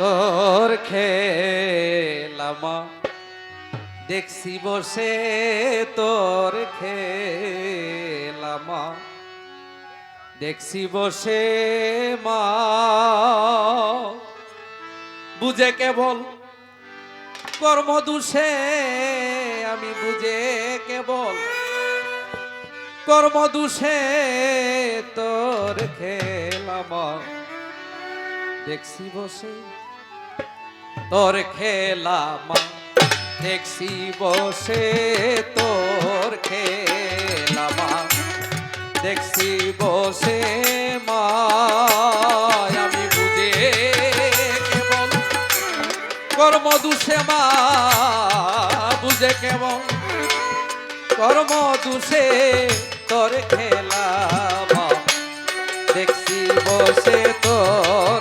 তোর খেলামা দেখছি বসে তোর খেলামা। দেখছি বসে মা, বুঝে কেবল কর্মদুষে আমি বুঝে কেবল কর্মদুষে তোর খেলামা। দেখছি বসে তোর খেলা মা, দেখছি বসে তোর খেলা মা। দেখছি বসে মা, আমি বুঝে কেবল কর্ম দুষে মা, বুঝে কেবল কর্ম দুষে তোর খেলা মা। দেখছি বসে তোর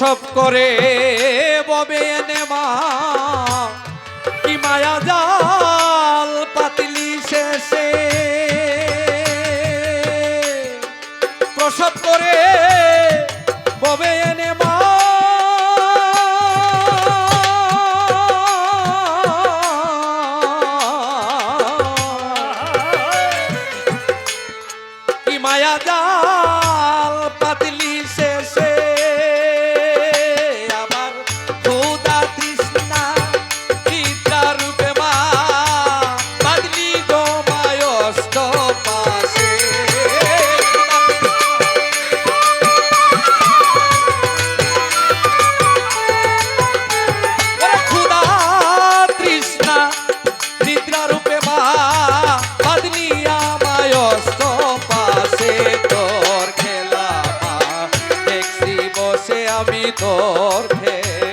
প্রসব করে ববে এনে মা কি মায়া জাল পাতিলি শেষে। প্রসব করে ববে এনে মা কি মায়া জাল বসে আমি তোর খেলা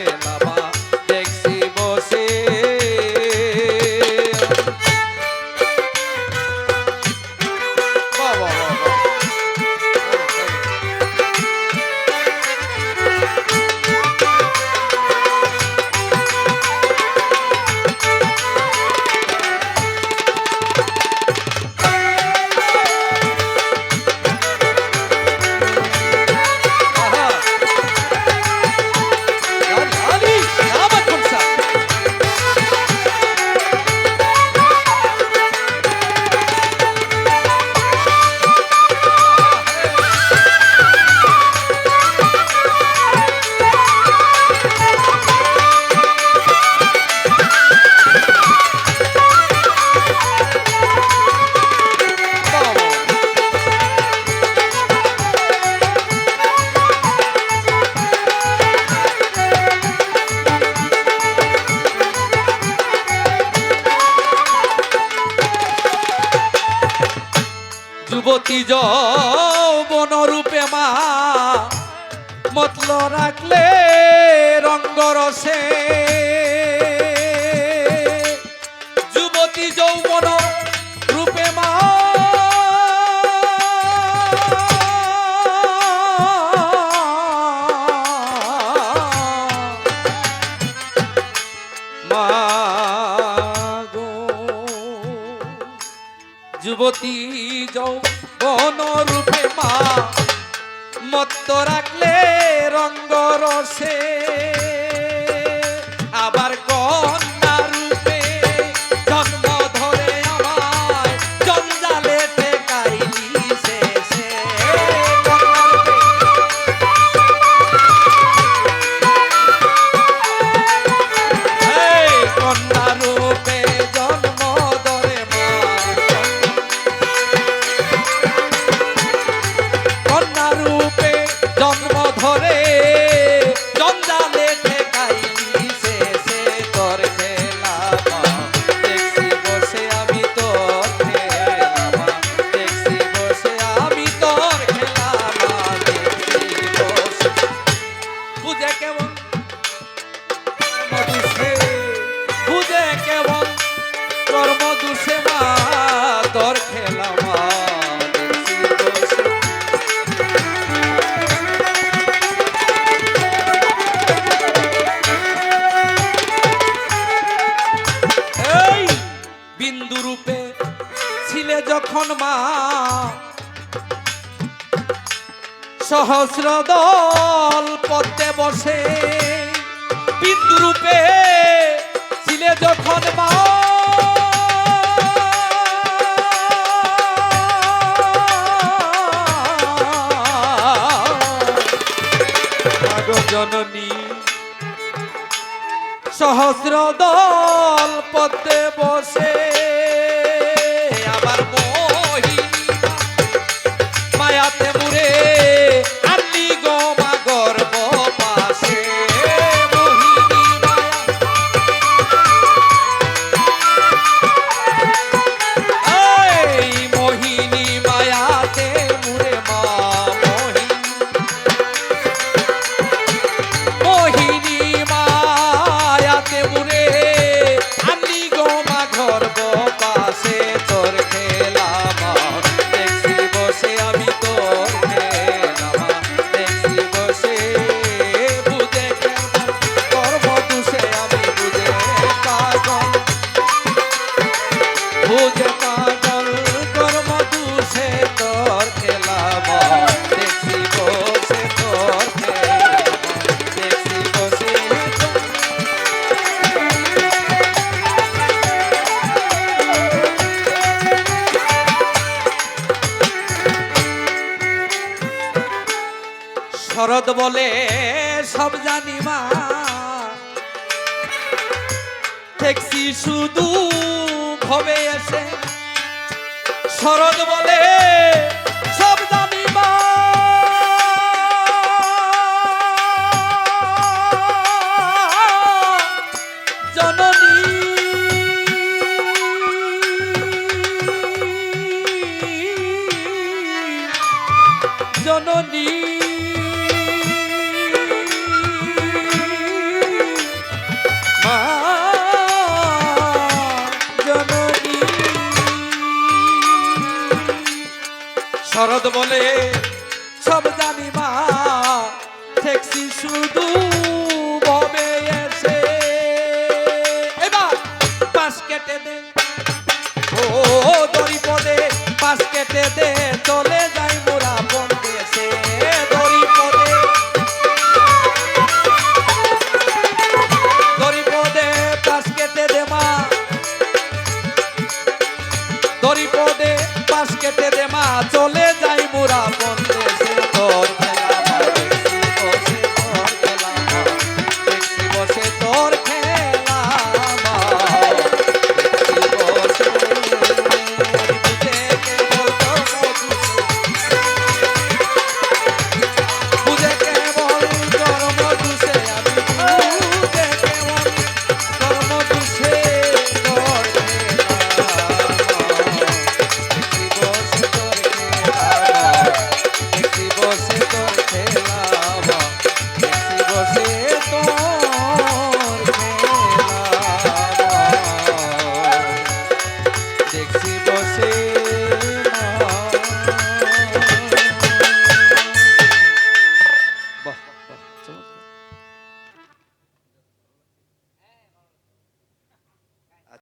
যুবতী যৌবন রূপে মা মতল রাখলে রঙ্গরসে যুবতী যৌবন রূপে মা যুবতী মত্ত রাখলে রঙ্গ রসে। মা। সহস্র দল পদ্মে বসে বিন্দু রূপে ছিলে যখন মা। সহস্র দল পদ্মে বসে শরৎ বলে, সব জানি মা। দেখছি শুধু ভবে এসে। শরৎ বলে, সব জানি মা। জননী। শরৎ বলে, সব জানি মা ঠেকছি শুধু ভবে এসে। এবার পাশ কেটে দে, ও দড়ি পদে পাশ কেটে দে, চলে